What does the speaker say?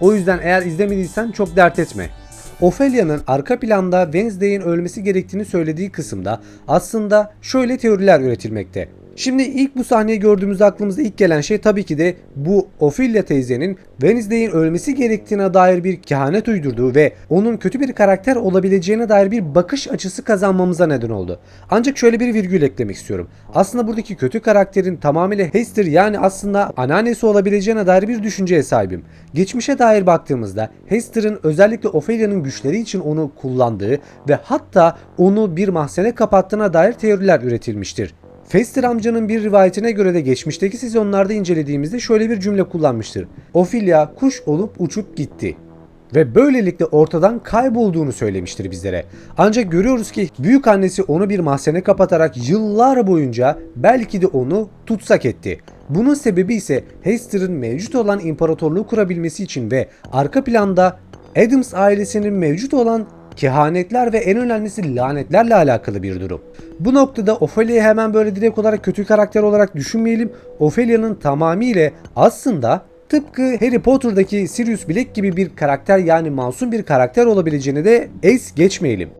O yüzden eğer izlemediysen çok dert etme. Ophelia'nın arka planda Wednesday'in ölmesi gerektiğini söylediği kısımda aslında şöyle teoriler üretilmekte. Şimdi ilk bu sahneyi gördüğümüzde aklımıza ilk gelen şey tabii ki de bu Ophelia teyzenin Wednesday'in ölmesi gerektiğine dair bir kehanet uydurduğu ve onun kötü bir karakter olabileceğine dair bir bakış açısı kazanmamıza neden oldu. Ancak şöyle bir virgül eklemek istiyorum. Aslında buradaki kötü karakterin tamamıyla Hester yani aslında anneannesi olabileceğine dair bir düşünceye sahibim. Geçmişe dair baktığımızda Hester'ın özellikle Ophelia'nın güçleri için onu kullandığı ve hatta onu bir mahzene kapattığına dair teoriler üretilmiştir. Fester amcanın bir rivayetine göre de geçmişteki sezonlarda incelediğimizde şöyle bir cümle kullanmıştır. Ophelia kuş olup uçup gitti ve böylelikle ortadan kaybolduğunu söylemiştir bizlere. Ancak görüyoruz ki büyük annesi onu bir mahzene kapatarak yıllar boyunca belki de onu tutsak etti. Bunun sebebi ise Hester'ın mevcut olan imparatorluğu kurabilmesi için ve arka planda Adams ailesinin mevcut olan kehanetler ve en önemlisi lanetlerle alakalı bir durum. Bu noktada Ophelia'yı hemen böyle direkt olarak kötü karakter olarak düşünmeyelim. Ophelia'nın tamamıyla aslında tıpkı Harry Potter'daki Sirius Black gibi bir karakter yani masum bir karakter olabileceğini de es geçmeyelim.